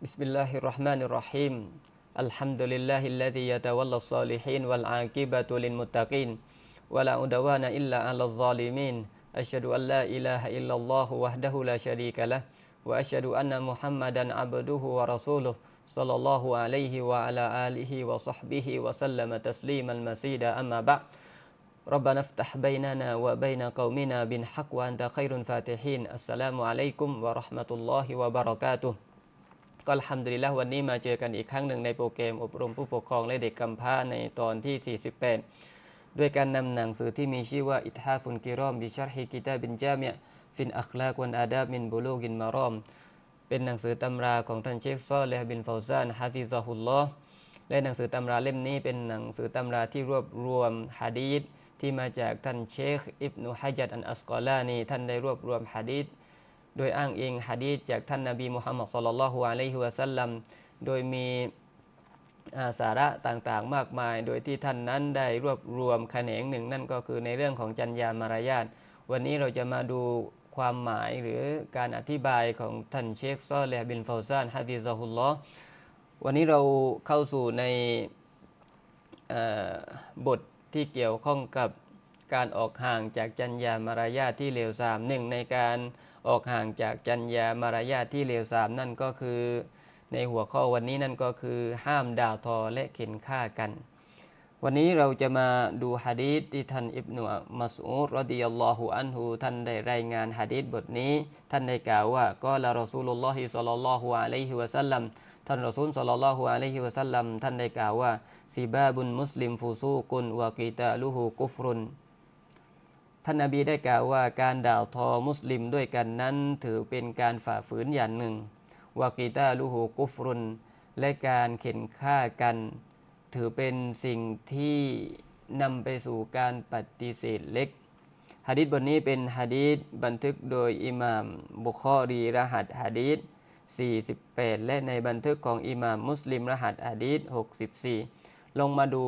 بسم الله الرحمن الرحيم الحمد لله الذي يتولى الصالحين والعاقبة للمتقين ولا عدوان إلا على الظالمين أشهد أن لا إله إلا الله وحده لا شريك له وأشهد أن محمدا عبده ورسوله صلى الله عليه وعلى آله وصحبه وسلم تسليما مزيدا أما بعد ربنا افتح بيننا وبين قومنا بالحق وأنت خير الفاتحين السلام عليكم ورحمة الله وبركاته ก็อัลฮัมดุลิลละห์วันนี้มาเจอกันอีกครั้งหนึ่งในโปรแกรมอบรมผู้ปกครองและเด็กกำพร้าในตอนที่ 48 ด้วยการนำหนังสือที่มีชื่อว่าอิทฮาฟุนกิรอมบิชาร์ฮิกิตาบินจามียฟินอัคลากวันอาดาบมินบุลูกินมารอม เป็นหนังสือตำราของท่านเชคซอลและบินฟาวซานฮะฟิซะฮุลลอและหนังสือตำราเล่มนี้เป็นหนังสือตำราที่รวบรวมฮะดีษที่มาจากท่านเชคอิบนุฮะจัดอันอัสกอลานีท่านได้รวบรวมฮะดีษ โดยอ้างอิงฮะดีษจากท่านนาบีมุฮัมมัดสุลลัลลอฮุอะลัยฮิวะสัลลัมโดยมีาสาระต่างๆมากมาย โดยที่ท่านนั้นได้รวบรวมแขนงหนึ่งนั่นก็คือในเรื่องของจัญญามารยาทวันนี้เราจะมาดูความหมายหรือการอธิบายของท่านเชคซอลแลบินฟาวซานฮะฟิซะฮุลลอวันนี้เราเข้าสู่ในบทที่เกี่ยวข้องกับ การออกห่างจากจัญญามารยาทที่เลวทรามหนึ่งในการออกห่างจากจัญญามารยาทที่เลวทรามนั่นก็คือ ในหัวข้อวันนี้นั่นก็คือห้ามด่าทอและเข็นฆ่ากัน วันนี้เราจะมาดูฮะดีษที่ท่านอิบนุมัสอูดรดิยัลลอฮุอันฮูท่านได้รายงานฮะดีษบทนี้ ท่านได้กล่าวว่าก็ละรอซูลุลลอฮิศ็อลลัลลอฮุอะลัยฮิวะสัลลัมท่านรอซูลศ็อลลัลลอฮุอะลัยฮิวะสัลลัมท่านได้กล่าวว่าซิบาบุนมุสลิมฟูซูกุนวะกีตาลุฮูกุฟรุน ท่านนาบีได้กล่าวว่าการด่าวทอมุสลิมด้วยกันนั้น ถือเป็นการฝ่าฝืนอย่างหนึ่งวากีตาลูฮูกุฟรุน และการเข็นฆ่ากัน ถือเป็นสิ่งที่นำไปสู่การปฏิเสธเล็กฮะดิษบทนี้เป็นฮะดีษบันทึกโดยอิหม่ามบุคอรีรหัสฮะดีษ48 และในบันทึกของอิหม่ามมุสลิมรหัสฮะดีษ64 ลงมาดู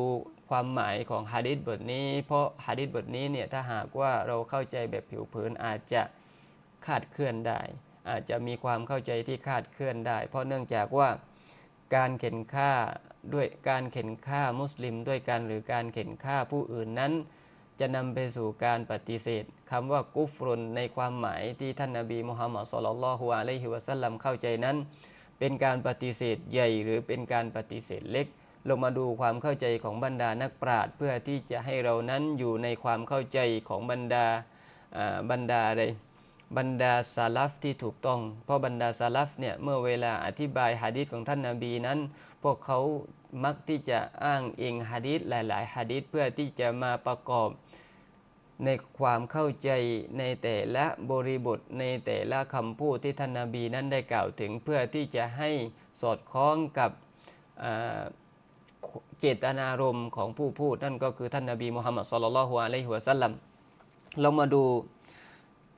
ความหมายของฮะดิษบทนี้ เพราะฮะดิษบทนี้เนี่ยถ้าหากว่าเราเข้าใจแบบผิวเผินอาจจะคาดเคลื่อนได้ อาจจะมีความเข้าใจที่คาดเคลื่อนได้ เพราะเนื่องจากว่าการเข็นฆ่าด้วยการเข็นฆ่ามุสลิมด้วยกันหรือการเข็นฆ่าผู้อื่นนั้น จะนำไปสู่การปฏิเสธคำว่ากุฟรุนในความหมายที่ท่านนาบีมุฮัมมัดสุลลัลลอฮุอะลัยฮิวะสัลลัมเข้าใจนั้น เป็นการปฏิเสธใหญ่หรือเป็นการปฏิเสธเล็ก ลงมาดูความเข้าใจของบรรดานักปราชญ์เพื่อที่จะให้เรานั้นอยู่ในความเข้าใจของบรรดาบรรดาอะไรบรรดาซาลัฟที่ถูกต้อง เพราะบรรดาซาลัฟเนี่ยเมื่อเวลาอธิบายฮะดีษของท่านนาบีนั้น พวกเขามักที่จะอ้างอิงฮะดีษหลายๆฮะดีษเพื่อที่จะมาประกอบในความเข้าใจในแต่ละบริบทในแต่ละคำพูดที่ท่านนาบีนั้นได้กล่าวถึงเพื่อที่จะให้สอดคล้องกับอ เจตนารมณ์ของผู้พูด นั่นก็คือท่านนาบีมุฮัมมัดสุลลัลฮุอะลัยฮิวะสัลลัมเรามาดู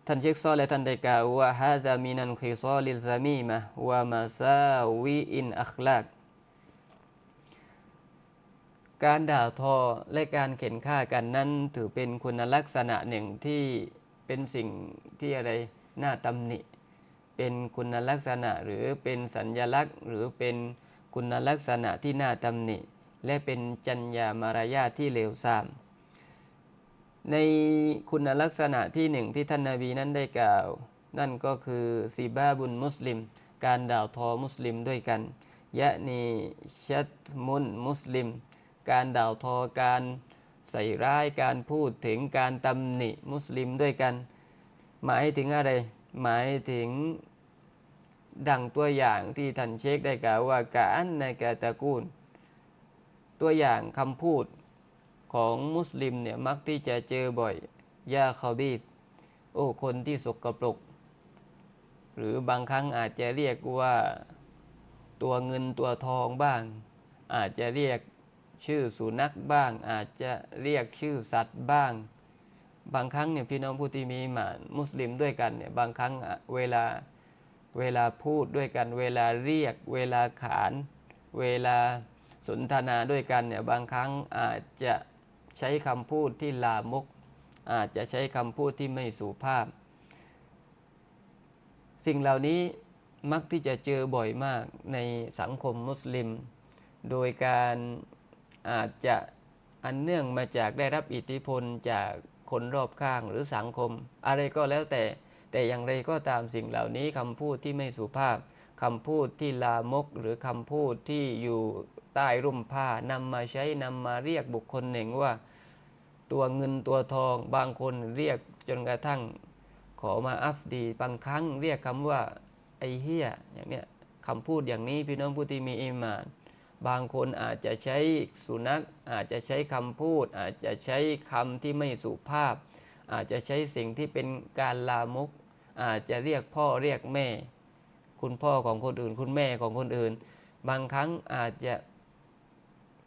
ท่านเชคซอและท่านได้กล่าวว่าฮาซามินันคิซอลิลซามีมะวะมาซาวิอินอัคลากการด่าทอและการเข็นฆ่ากันนั้นถือเป็นคุณลักษณะหนึ่งที่เป็นสิ่งที่อะไรน่าตำหนิ เป็นคุณลักษณะหรือเป็นสัญญลักษณ์ หรือเป็นคุณลักษณะที่น่าตำหนิ และเป็นจัญญามารยาทที่เลวทรามในคุณลักษณะที่หนึ่งที่ท่านนาบีนั้นได้กล่าว นั่นก็คือซีบาบุนมุสลิม การด่าวทอมุสลิมด้วยกัน ยะนีชัดมุนมุสลิม การด่าวทอการใส่ร้ายการพูดถึงการตำหนิมุสลิมด้วยกัน หมายถึงอะไร หมายถึงดังตัวอย่างที่ท่านเชคได้กล่าวว่ากาอันในกาตะกูล ตัวอย่างคำพูดของมุสลิมเนี่ยมักที่จะเจอบ่อยยาคาบีโอ้คนที่สกปรกหรือบางครั้งอาจจะเรียกว่าตัวเงินตัวทองบ้าง อาจจะเรียกชื่อสุนัขบ้าง อาจจะเรียกชื่อสัตว์บ้าง บางครั้งเนี่ยพี่น้องผู้ที่มีหมานมุสลิมด้วยกันเนี่ยบางครั้งเวลาเวลาพูดด้วยกัน เวลาเรียก เวลาขาน เวลา สนทนาด้วยกันเนี่ยบางครั้งอาจจะใช้คำพูดที่ลามก อาจจะใช้คำพูดที่ไม่สุภาพ สิ่งเหล่านี้มักที่จะเจอบ่อยมากในสังคมมุสลิม โดยการอาจจะอันเนื่องมาจากได้รับอิทธิพลจากคนรอบข้างหรือสังคม อะไรก็แล้วแต่ แต่อย่างไรก็ตามสิ่งเหล่านี้คำพูดที่ไม่สุภาพคำพูดที่ลามกหรือคำพูดที่อยู่ ใต้ร่มผ้านำมาใช้นำมาเรียกบุคคลหนึ่งว่า ตัวเงินตัวทองบางคนเรียกจนกระทั่ง ขอมาอัฟดีบางครั้งเรียกคำว่าไอเฮียอย่างเนี้ยคำพูดอย่างนี้พี่น้องผู้ที่มีอิมาน บางคนอาจจะใช้สุนัข อาจจะใช้คำพูด อาจจะใช้คำที่ไม่สุภาพ อาจจะใช้สิ่งที่เป็นการลามก อาจจะเรียกพ่อเรียกแม่ คุณพ่อของคนอื่น คุณแม่ของคนอื่น บางครั้งอาจจะ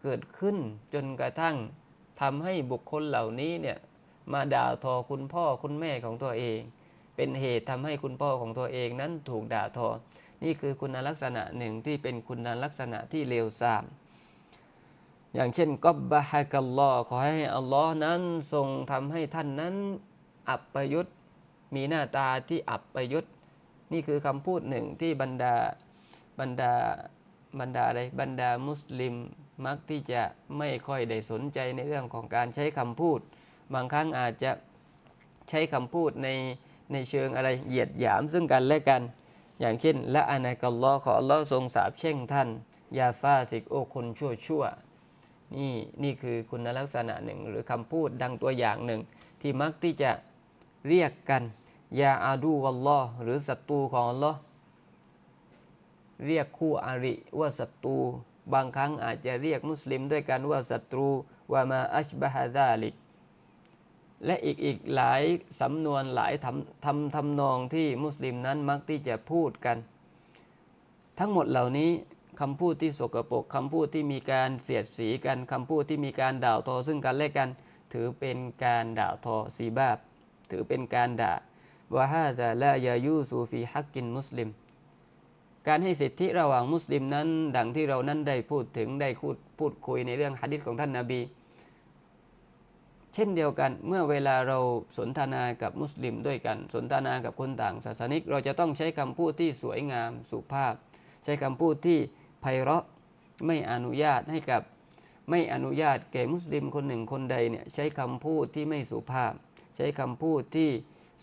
เกิดขึ้นจนกระทั่งทำให้บุคคลเหล่านี้เนี่ยมาด่าทอคุณพ่อคุณแม่ของตัวเอง เป็นเหตุทำให้คุณพ่อของตัวเองนั้นถูกด่าทอ นี่คือคุณลักษณะหนึ่งที่เป็นคุณลักษณะที่เลวทรามอย่างเช่นกบบะฮะกัลลอฮ์ขอให้อัลลอฮ์นั้นทรงทำให้ท่านนั้น อับประยุทธ์มีหน้าตาที่อับประยุทธ์นี่คือคำพูดหนึ่งที่บรรดาบรรดาบรรดาอะไรบรรดามุสลิม มักที่จะไม่ค่อยได้สนใจในเรื่องของการใช้คำพูด บางครั้งอาจจะใช้คำพูดในในเชิงอะไรเหยียดหยามซึ่งกันและกัน อย่างเช่นละอานัยกัลลอขออัลลอฮ์ทรงสาบแช่งท่านยาฟาสิกโอคนชั่วชั่วนี่นี่คือคุณลักษณะหนึ่งหรือคำพูดดังตัวอย่างหนึ่ง ที่มักที่จะเรียกกันยาอาดูวัลลอหรือศัตรูของอัลลอฮ์เรียกคู่อาริว่าศัตรู บางครั้งอาจจะเรียกมุสลิมด้วยกันว่าศัตรูว่ามาอัชบะฮะซาลิก และอีกอีกหลายสำนวนหลายทำทำทำนองที่มุสลิมนั้นมักที่จะพูดกัน ทั้งหมดเหล่านี้คำพูดที่สกปรกคำพูดที่มีการเสียดสีกันคำพูดที่มีการด่าทอซึ่งกันและกัน ถือเป็นการด่าทอสีบาบ ถือเป็นการด่าวะฮาซาลายายูซูฟีฮักกินมุสลิม การให้สิทธิระหว่างมุสลิมนั้น ดังที่เรานั้นได้พูดถึงได้พูดพูดคุยในเรื่องฮะดิษของท่านนาบี เช่นเดียวกันเมื่อเวลาเราสนทนากับมุสลิมด้วยกัน สนทนากับคนต่างศาสนิก เราจะต้องใช้คำพูดที่สวยงามสุภาพ ใช้คำพูดที่ไพเราะไม่อนุญาตให้กับไม่อนุญาตแก่มุสลิมคนหนึ่งคนใดเนี่ยใช้คำพูดที่ไม่สุภาพ ใช้คำพูดที่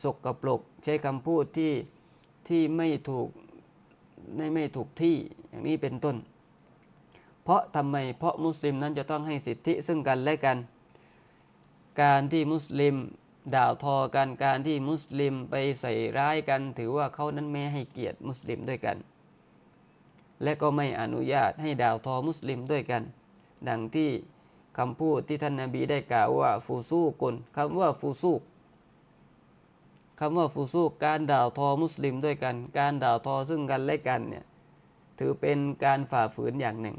สกปรก ใช้คำพูดที่ที่ไม่ถูก ไม่ไม่ถูกที่อย่างนี้เป็นต้น เพราะทำไมเพราะมุสลิมนั้นจะต้องให้สิทธิซึ่งกันและกัน การที่มุสลิมด่าทอกันการที่มุสลิมไปใส่ร้ายกัน ถือว่าเขานั้นไม่ให้เกียรติมุสลิมด้วยกัน และก็ไม่อนุญาตให้ด่าทอมุสลิมด้วยกัน ดังที่คำพูดที่ท่านนาบีได้กล่าวว่าฟูซูกุนคำว่าฟูซูก คำว่าฟูซูกการด่าวทอมุสลิมด้วยกัน การด่าวทอซึ่งกันและกันเนี่ยถือเป็นการฝ่าฝืนอย่างหนึ่ง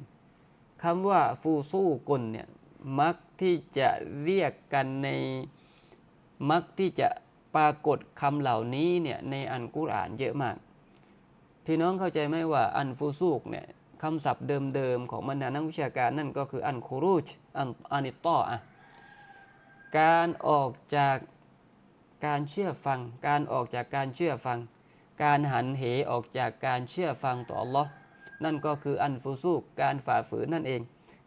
คำว่าฟูซูกุนเนี่ยมักที่จะเรียกกันในมักที่จะปรากฏคำเหล่านี้เนี่ยในอันกุรอานเยอะมาก พี่น้องเข้าใจไหมว่าอันฟูซูกเนี่ยคำศัพท์เดิมๆของบรรดานักวิชาการนั่นก็คืออันคูรูชอันอานิตออะการออกจาก การเชื่อฟัง การออกจากการเชื่อฟัง การหันเหออกจากการเชื่อฟังต่อ Allah นั่นก็คืออันฟูซูกการฝ่าฝืนนั่นเอง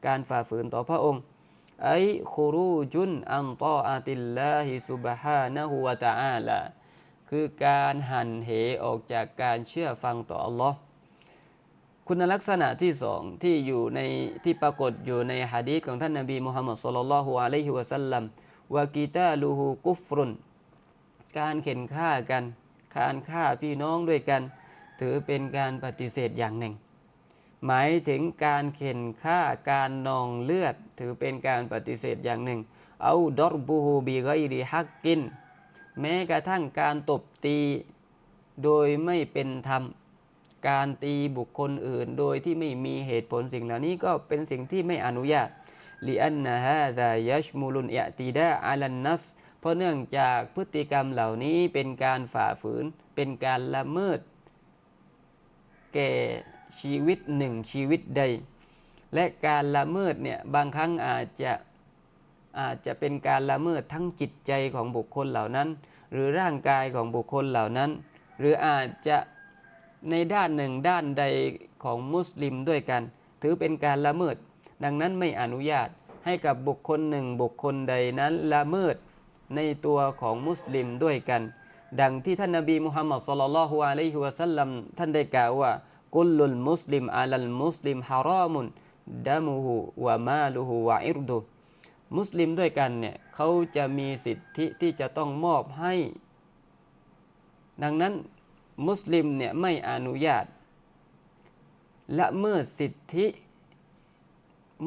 การฝ่าฝืนต่อพระองค์ไอคูรูจุนอันตออาติลลาฮิซุบฮานะฮูวะตะอาลาคือการหันเหออกจากการเชื่อฟังต่อ Allah คุณลักษณะที่สองที่อยู่ในที่ปรากฏอยู่ในฮะดีษของท่านนบีมุฮัมมัดสุลลัลลอฮุอะลัยฮิวะสัลลัมวะกีตาลูฮูกุฟรุน การเข็นฆ่ากันการฆ่าพี่น้องด้วยกัน ถือเป็นการปฏิเสธอย่างหนึ่ง หมายถึงการเข็นฆ่าการนองเลือด ถือเป็นการปฏิเสธอย่างหนึ่ง เอาดอรบูฮูบีไกรีฮักกิน แม้กระทั่งการตบตีโดยไม่เป็นธรรม การตีบุคคลอื่นโดยที่ไม่มีเหตุผลสิ่งเหล่านี้ก็เป็นสิ่งที่ไม่อนุญาตลิอันนะฮะดายัชมูลุนอิติดาอัลันนัส เพราะเนื่องจากพฤติกรรมเหล่านี้เป็นการฝ่าฝืน เป็นการละเมิด แก่ชีวิตหนึ่งชีวิตใด และการละเมิดเนี่ยบางครั้งอาจจะอาจจะเป็นการละเมิดทั้งจิตใจของบุคคลเหล่านั้น หรือร่างกายของบุคคลเหล่านั้น หรืออาจจะในด้านหนึ่งด้านใดของมุสลิมด้วยกัน ถือเป็นการละเมิด ดังนั้นไม่อนุญาตให้กับบุคคลหนึ่งบุคคลใดนั้นละเมิด ในตัวของมุสลิมด้วยกัน ดังที่ท่านนบีมุฮัมมัดสุลลัลฮุอะลัยฮิวะสัลลัมท่านได้กล่าวว่ากุลลุลมุสลิมอาลัลมุสลิมฮารามุนดามุฮุวะมาลุฮุวะอิรดุมุสลิมด้วยกันเนี่ยเขาจะมีสิทธิที่จะต้องมอบให้ ดังนั้นมุสลิมเนี่ยไม่อนุญาตละเมิดสิทธิ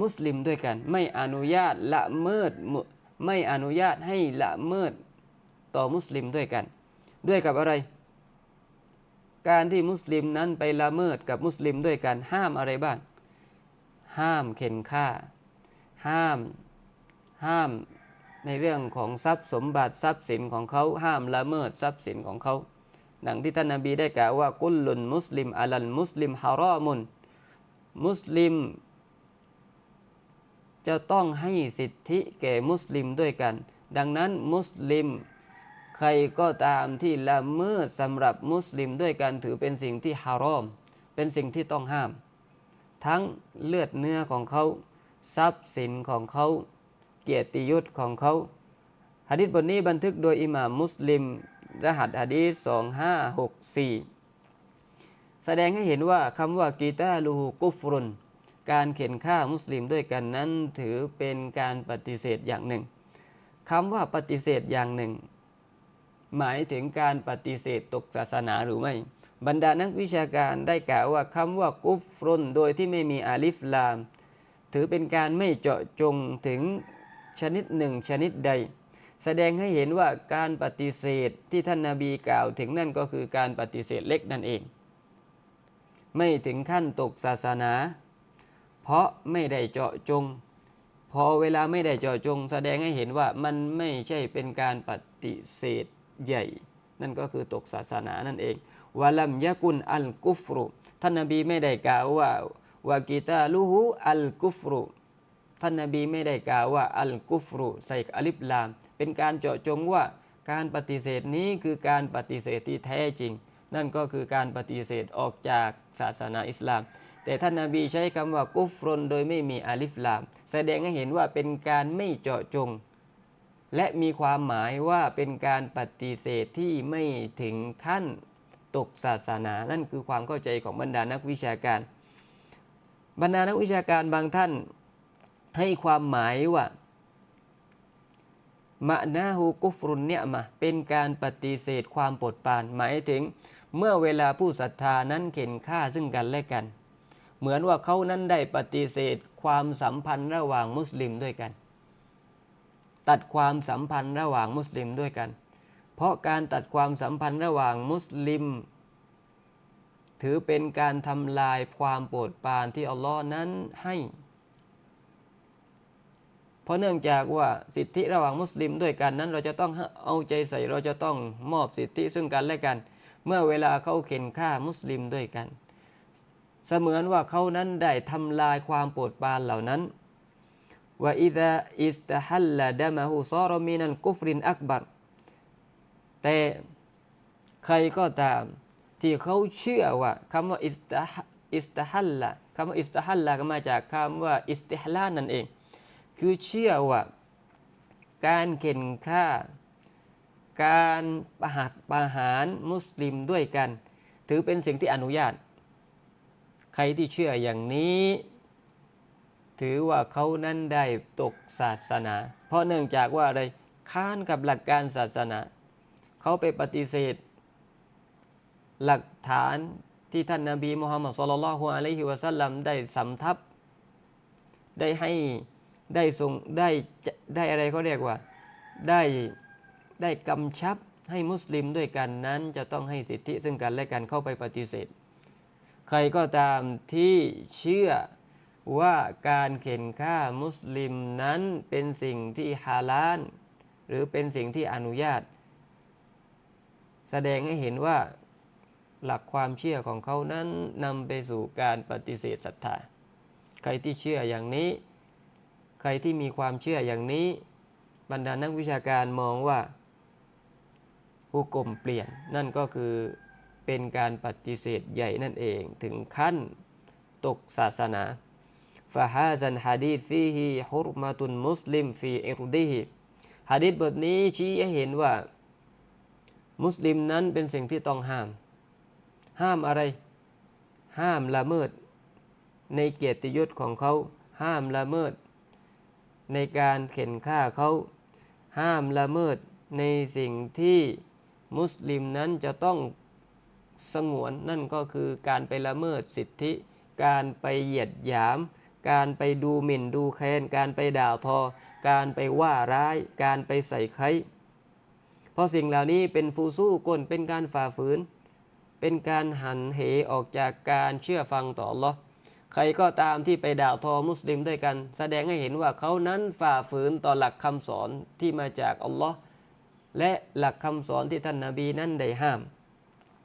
มุสลิมด้วยกัน ไม่อนุญาตละเมิดมุ ไม่อนุญาตให้ละเมิดต่อมุสลิมด้วยกัน ด้วยกับอะไร การที่มุสลิมนั้นไปละเมิดกับมุสลิมด้วยกันห้ามอะไรบ้าง ห้ามเข็นฆ่า ห้าม ห้ามในเรื่องของทรัพย์สมบัติทรัพย์สินของเขาห้ามละเมิดทรัพย์สินของเขาดังที่ท่านนบีได้กล่าวว่ากุลลุนมุสลิมอัลันมุสลิมฮารอมุนมุสลิม จะต้องให้สิทธิแก่มุสลิมด้วยกัน ดังนั้นมุสลิม ใครก็ตามที่ละเมิดสำหรับมุสลิมด้วยกันถือเป็นสิ่งที่ฮารอม เป็นสิ่งที่ต้องห้าม ทั้งเลือดเนื้อของเขา ทรัพย์สินของเขา เกียรติยศของเขาหะดิษบทนี้บันทึกโดยอิหม่ามมุสลิม รหัสหะดีษ2564 แสดงให้เห็นว่าคำว่ากีตาลูกุฟรุน การเข็นฆ่ามุสลิมด้วยกันนั้นถือเป็นการปฏิเสธอย่างหนึ่งคำว่าปฏิเสธอย่างหนึ่ง หมายถึงการปฏิเสธตกศาสนาหรือไม่ บรรดานักวิชาการได้กล่าวว่าคำว่ากุฟรุนโดยที่ไม่มีอาลิฟลาม ถือเป็นการไม่เจาะจงถึงชนิดหนึ่งชนิดใด แสดงให้เห็นว่าการปฏิเสธที่ท่านนาบีกล่าวถึงนั่นก็คือการปฏิเสธเล็กนั่นเอง ไม่ถึงขั้นตกศาสนา เพราะไม่ได้เจาะจง พอเวลาไม่ได้เจาะจง แสดงให้เห็นว่ามันไม่ใช่เป็นการปฏิเสธใหญ่ นั่นก็คือตกศาสนานั่นเองวะลัมยะกุนอัลกุฟรุท่านนบีไม่ได้กล่าวว่าวากีตาลูฮูอัลกุฟรุท่านนบีไม่ได้กล่าวว่าอัลกุฟรุใส่อลิฟลาม เป็นการเจาะจงว่าการปฏิเสธนี้คือการปฏิเสธที่แท้จริง นั่นก็คือการปฏิเสธออกจากศาสนาอิสลาม แต่ท่านนาบีใช้คำว่ากุฟรนโดยไม่มีอาลิฟลาม แสดงให้เห็นว่าเป็นการไม่เจาะจง และมีความหมายว่าเป็นการปฏิเสธที่ไม่ถึงขั้นตกศาสนา นั่นคือความเข้าใจของบรรดานักวิชาการ บรรดานักวิชาการบางท่านให้ความหมายว่ามะนาฮูกุฟรุนเนี่ยมาเป็นการปฏิเสธความปรดปาน หมายถึง เมื่อเวลาผู้ศรัทธานั้นเข็นฆ่าซึ่งกันและกัน เหมือนว่าเขานั้นได้ปฏิเสธความสัมพันธ์ระหว่างมุสลิมด้วยกัน ตัดความสัมพันธ์ระหว่างมุสลิมด้วยกัน เพราะการตัดความสัมพันธ์ระหว่างมุสลิม ถือเป็นการทำลายความโปรดปรานที่อัลลอฮ์นั้นให้ เพราะเนื่องจากว่าสิทธิระหว่างมุสลิมด้วยกันนั้น เราจะต้องเอาใจใส่เราจะต้องมอบสิทธิซึ่งกันและกัน เมื่อเวลาเขาเข็นฆ่ามุสลิมด้วยกัน เสมือนว่าเขานั้นได้ทำลายความโปรดปรานเหล่านั้นว่าอิดะอิสตฮัลละดะมะฮูซอรมินันกุฟรินอักบัรแต่ใครก็ตามที่เขาเชื่อว่าคำว่าอิสตอิสตฮัลละคำว่าอิสตฮัลละก็มาจากคำว่าอิสติฮลานั่นเอง คือเชื่อว่าการเข็นฆ่า การประหารประหารมุสลิมด้วยกัน ถือเป็นสิ่งที่อนุญาต ใครที่เชื่ออย่างนี้ ถือว่าเขานั้นได้ตกศาสนา เพราะเนื่องจากว่าอะไรค้านกับหลักการศาสนา เขาไปปฏิเสธ หลักฐานที่ท่านนาบีมุฮัมมัดสุลลัลฮุอะลัยฮิวะสัลลัมได้สำทับ ได้ให้ได้ทรงได้ได้อะไรเขาเรียกว่า ได้ได้กำชับให้มุสลิมด้วยกันนั้นจะต้องให้สิทธิซึ่งกันและกันเข้าไปปฏิเสธ ใครก็ตามที่เชื่อว่าการเข็นฆ่ามุสลิมนั้นเป็นสิ่งที่ฮาลาลหรือเป็นสิ่งที่อนุญาต แสดงให้เห็นว่าหลักความเชื่อของเขานั้นนำไปสู่การปฏิเสธศรัทธา ใครที่เชื่ออย่างนี้ ใครที่มีความเชื่ออย่างนี้ บรรดานักวิชาการมองว่า ผู้กลมเปลี่ยนนั่นก็คือ เป็นการปฏิเสธใหญ่นั่นเอง ถึงขั้นตกศาสนาฟาฮาซันฮะดีซีฮีฮุรมาตุนมุสลิมฟีอิรดีฮิฮะดีษบทนี้ชี้ให้เห็นว่า มุสลิมนั้นเป็นสิ่งที่ต้องห้าม ห้ามอะไร ห้ามละเมิด ในเกียรติยศของเขา ห้ามละเมิด ในการเข็นฆ่าเขา ห้ามละเมิดในสิ่งที่มุสลิมนั้นจะต้อง สงวนนั่นก็คือการไปละเมิดสิทธิ การไปเหยียดหยาม การไปดูหมิ่นดูแคลนการไปด่าทอ การไปว่าร้าย การไปใส่ใครเพราะสิ่งเหล่านี้เป็นฟูสู้กลเป็นการฝ่าฝืน เป็นการหันเหออกจากการเชื่อฟังต่อ Allah ใครก็ตามที่ไปด่าทอมุสลิมด้วยกัน แสดงให้เห็นว่าเขานั้นฝ่าฝืนต่อหลักคำสอนที่มาจากอัลลอฮ์และหลักคำสอนที่ท่านนาบีนั้นได้ห้าม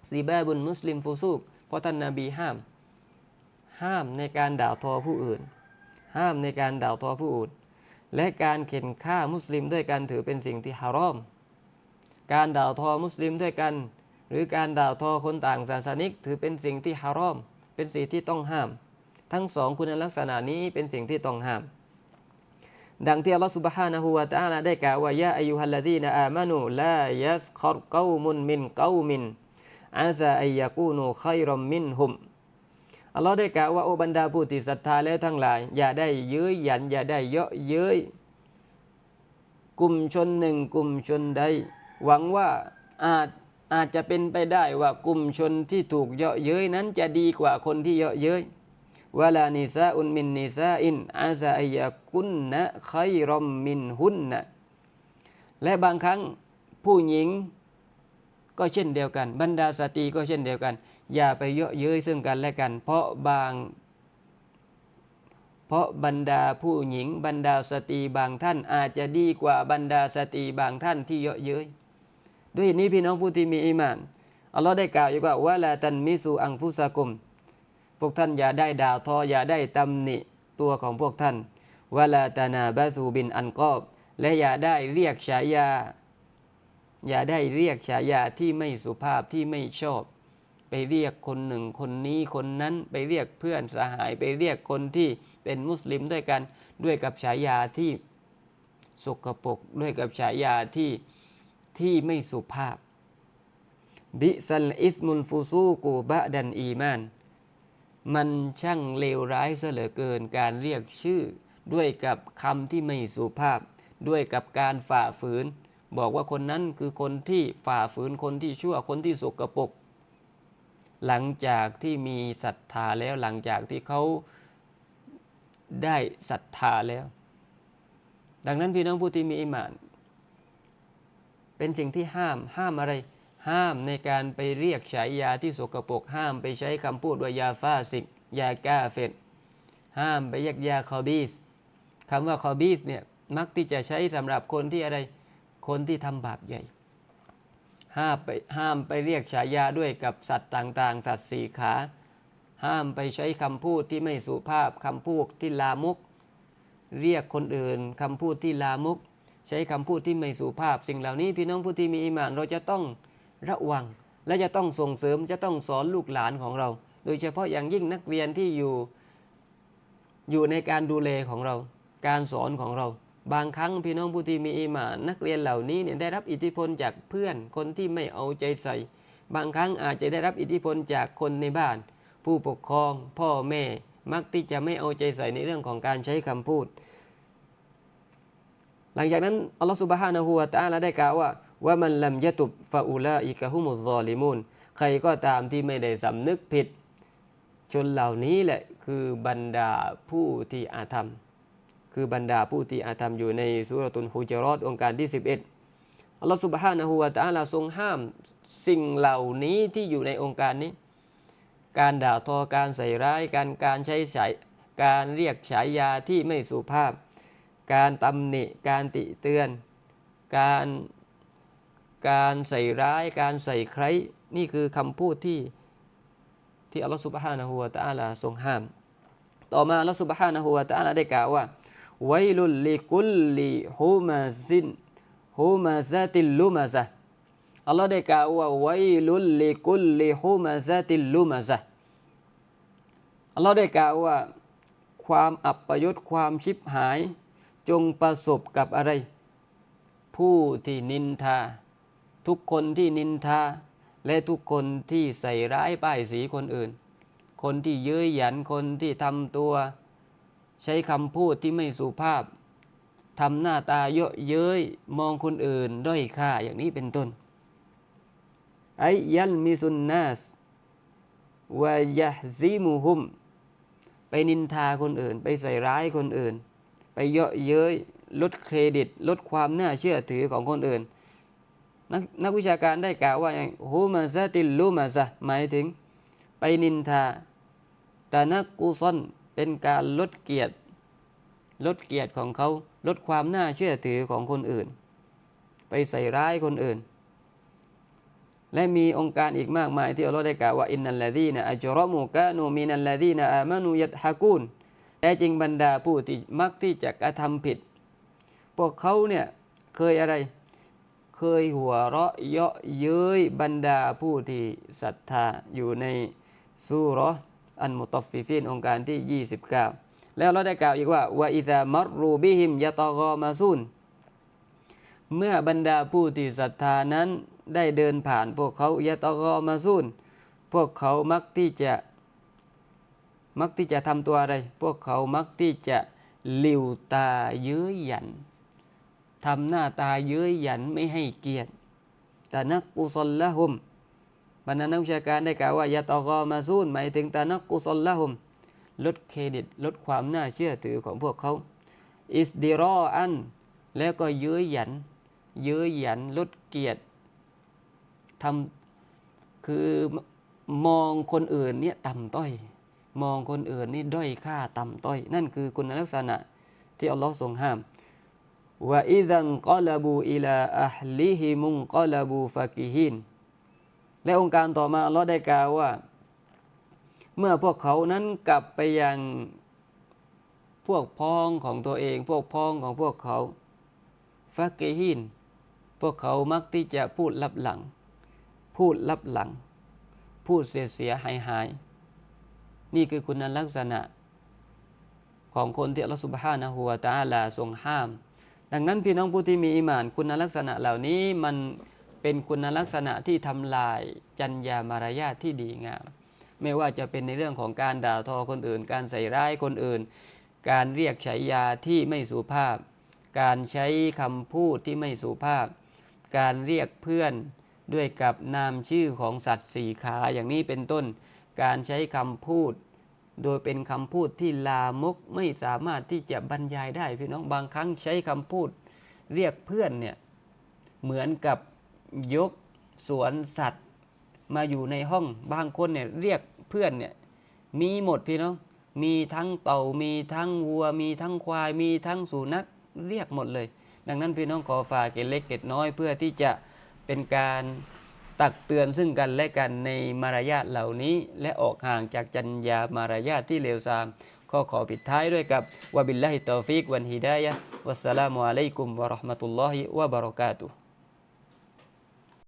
ซีบาบุนมุสลิมฟูซุกเพราะท่านนาบีห้าม ห้ามในการด่าทอผู้อื่น ห้ามในการด่าทอผู้อื่น และการเข็นฆ่ามุสลิมด้วยกันถือเป็นสิ่งที่ฮารอม การด่าทอมุสลิมด้วยกัน หรือการด่าทอคนต่างศาสนิก ถือเป็นสิ่งที่ฮารอม เป็นสิ่งที่ต้องห้าม ทั้งสองคุณลักษณะนี้เป็นสิ่งที่ต้องห้าม ดังที่อัลลอฮฺ سبحانه และ تعالى ได้กล่าวว่ายาอายุฮัลลดีนอามานูลายัสคอรกาวมุนมินกาวมิน อาซาอัยยากูนูขัยรอมมินฮุมอัลลอฮ์ได้กล่าวว่าโอบรรดาผู้ที่ศรัทธาแล้วทั้งหลาย อย่าได้เย้ยหยัน อย่าได้เยาะเย้ยกลุ่มชนหนึ่งกลุ่มชนใด หวังว่าอาจอาจจะเป็นไปได้ว่ากลุ่มชนที่ถูกเยาะเย้ยนั้นจะดีกว่าคนที่เยาะเย้ยวลานิซาอุนมินนิซาอินอาซาอัยกุนนะขัยรอมมินหุนนะและบางครั้งผู้หญิง ก็เช่นเดียวกัน บรรดาสตรีก็เช่นเดียวกัน อย่าไปเยาะเย้ยซึ่งกันและกัน เพราะบาง เพราะบรรดาผู้หญิงบรรดาสตรีบางท่านอาจจะดีกว่าบรรดาสตรีบางท่านที่เยาะเย้ยด้วยเหตุนี้พี่น้องผู้ที่มีอิมานอัลลอฮ์ได้กล่าวอยู่ว่าวะลาตันมิสูอังฟุสกุม พวกท่านอย่าได้ด่าทออย่าได้ตำหนิตัวของพวกท่านวะลาตานาบาซูบินอันกอบ และอย่าได้เรียกฉายา อย่าได้เรียกฉายาที่ไม่สุภาพที่ไม่ชอบ ไปเรียกคนหนึ่งคนนี้คนนั้นไปเรียกเพื่อนสหาย ไปเรียกคนที่เป็นมุสลิมด้วยกันด้วยกับฉายาที่สกปรกด้วยกับฉายาที่ที่ไม่สุภาพ บิซัลอิสมุลฟูซูกูบะดันอีมาน มันช่างเลวร้ายเสเหลือเกินการเรียกชื่อ ด้วยกับคำที่ไม่สุภาพ ด้วยกับการฝ่าฝืน บอกว่าคนนั้นคือคนที่ฝ่าฝืนคนที่ชั่วคนที่สกปรกหลังจากที่มีศรัทธาแล้วหลังจากที่เขาได้ศรัทธาแล้ว ดังนั้นพี่น้องผู้ที่มีอิมาน เป็นสิ่งที่ห้ามห้ามอะไร ห้ามในการไปเรียกฉายาที่สกปรกห้ามไปใช้คำพูดว่ายาฟาสิกยากาเฟตห้ามไปเรียกยาคอบีสคำว่าคอบีสเนี่ยมักที่จะใช้สำหรับคนที่อะไร คนที่ทำบาปใหญ่ ห้ามไปห้ามไปเรียกฉายาด้วยกับสัตว์ต่างๆ สัตว์สี่ขา ห้ามไปใช้คำพูดที่ไม่สุภาพคำพูดที่ลามก เรียกคนอื่นคำพูดที่ลามก ใช้คำพูดที่ไม่สุภาพ สิ่งเหล่านี้พี่น้องผู้ที่มีอิมานเราจะต้องระวัง และจะต้องส่งเสริมจะต้องสอนลูกหลานของเรา โดยเฉพาะอย่างยิ่งนักเรียนที่อยู่อยู่ในการดูแลของเรา การสอนของเรา บางครั้งพี่น้องผู้ที่มีอิมานนักเรียนเหล่านี้เนี่ยได้รับอิทธิพลจากเพื่อนคนที่ไม่เอาใจใส่ บางครั้งอาจจะได้รับอิทธิพลจากคนในบ้าน ผู้ปกครอง พ่อแม่มักที่จะไม่เอาใจใส่ในเรื่องของการใช้คำพูด หลังจากนั้นอัลลอฮฺสุบฮานะฮูวะตะอาลาได้กล่าวว่าว่ามันลัมยะตุบฟาอูลาอิกะฮุมุซอลิมูนใครก็ตามที่ไม่ได้สำนึกผิด ชนเหล่านี้แหละคือบรรดาผู้ที่อาธรรม คือบรรดาผู้ที่อาธรรมอยู่ในสุรตุนฮุจรอดองค์การที่ 11อัลลอฮฺสุบฮานะฮูวะตะอาลาทรงห้ามสิ่งเหล่านี้ที่อยู่ในองค์การนี้ การด่าทอการใส่ร้าย การการใช้ฉายการเรียกฉายาที่ไม่สุภาพ การตำหนิการติเตือน การการใส่ร้าย การใส่ใครนี่คือคำพูดที่ที่อัลลอฮฺสุบฮานะฮูวะตะอาลาทรงห้าม ต่อมาอัลลอฮฺสุบฮานะฮูวะตะอาลาได้กล่าวว่า ไวลุลลิกุลลิฮูมาซินฮูมาซาติลลุมาซะอัลลอฮ์ได้กล่าวว่าไวลุลลิกุลลิฮุมะซะติลลุมะซะอัลลอฮ์ได้กล่าวว่า ความอับประยศความชิบหาย จงประสบกับอะไร ผู้ที่นินทา ทุกคนที่นินทา และทุกคนที่ใส่ร้ายป้ายสีคนอื่น คนที่เย้ยหยันคนที่ทำตัว ใช้คำพูดที่ไม่สุภาพทำหน้าตาเยอะเย้ยมองคนอื่นด้อยค่าอย่างนี้เป็นต้นไอยัลมิซุนนัสวายะซีมูฮุม ไปนินทาคนอื่น ไปใส่ร้ายคนอื่น ไปเยาะเย้ยลดเครดิต ลดความน่าเชื่อถือของคนอื่น นักนักวิชาการได้กล่าวว่าอย่างฮูมาซาติลลูมาซะหมายถึง ไปนินทาตานักกุซอน เป็นการลดเกียรติ ลดเกียรติของเขาลดความน่าเชื่อถือของคนอื่น ไปใส่ร้ายคนอื่น และมีองค์การอีกมากมายที่อัลลอฮ์ได้กล่าวว่าอินนัลลดีนะอัจรอมูกานูมินัลลดีนะอามานูยัตฮะกูนแต่จริงบรรดาผู้ที่มักที่จะกระทำผิด พวกเขาเนี่ยเคยอะไร เคยหัวเราะเยาะเย้ยบรรดาผู้ที่ศรัทธาอยู่ในซูรห์ อันมุตฟฟิฟินองค์การที่ 29 แล้วเราได้กล่าวอีกว่าว่าอิซามัรรูบิฮิมยะตอกอมาซุนเมื่อบรรดาผู้ที่ศรัทธานั้นได้เดินผ่านพวกเขายะตอกอมาซุนพวกเขามักที่จะ มักที่จะทำตัวอะไร พวกเขามักที่จะหลิวตาเย้ยหยันทำหน้าตาเย้ยหยันไม่ให้เกียรติแต่นักกุศลละหุม บรรดานักวิชาการได้กล่าวว่ายาตอกอมาซูนหมายถึงตานักกุศลละหุม ลดเครดิต ลดความน่าเชื่อถือของพวกเขา อิสดิรออัน แล้วก็เย้ยหยันเย้ยหยัน ลดเกียรติทำคือมองคนอื่นเนี่ยต่ำต้อย มองคนอื่นนี่ด้อยค่าต่ำต้อย นั่นคือคุณลักษณะที่อัลลอฮ์ทรงห้ามว่าอิดังกอลบูอิลาอัลลิฮิมุงกอลบูฟากิฮิน และองค์การต่อมาอัลลอฮ์ได้กล่าวว่า เมื่อพวกเขานั้นกลับไปยังพวกพ้องของตัวเอง พวกพ้องของพวกเขาฟากิฮินพวกเขามักที่จะพูดลับหลัง พูดลับหลัง พูดเสียเสียหายหายนี่คือคุณลักษณะ ของคนที่อัลลอฮฺสุบฮานะฮูวตาลาทรงห้าม ดังนั้นพี่น้องผู้ที่มีอิมาน คุณลักษณะเหล่านี้มัน เป็นคุณลักษณะที่ทำลายจัญญามารยาทที่ดีงาม ไม่ว่าจะเป็นในเรื่องของการด่าทอคนอื่น การใส่ร้ายคนอื่น การเรียกฉายาที่ไม่สุภาพ การใช้คำพูดที่ไม่สุภาพ การเรียกเพื่อนด้วยกับนามชื่อของสัตว์สี่ขาอย่างนี้เป็นต้น การใช้คำพูด โดยเป็นคำพูดที่ลามกไม่สามารถที่จะบรรยายได้พี่น้องบางครั้งใช้คำพูด เรียกเพื่อนเนี่ยเหมือนกับ ยกสวนสัตว์มาอยู่ในห้องบางคนเนี่ยเรียกเพื่อนเนี่ยมีหมดพี่น้อง มีทั้งเต่ามีทั้งวัว มีทั้งควาย มีทั้งสุนัขเรียกหมดเลย ดังนั้นพี่น้องขอฝากเกตเล็กเกตน้อยเพื่อที่จะเป็นการตักเตือนซึ่งกันและกันในมารยาทเหล่านี้ และออกห่างจากจัญญามารยาทที่เลวทรามก็ขอปิดท้ายด้วยกับวะบิลลาฮิตอฟิกวันฮิดายะวัสสลามุอะลัยกุมวะราะห์มะตุลลอฮิวะบะเราะกาตุฮ์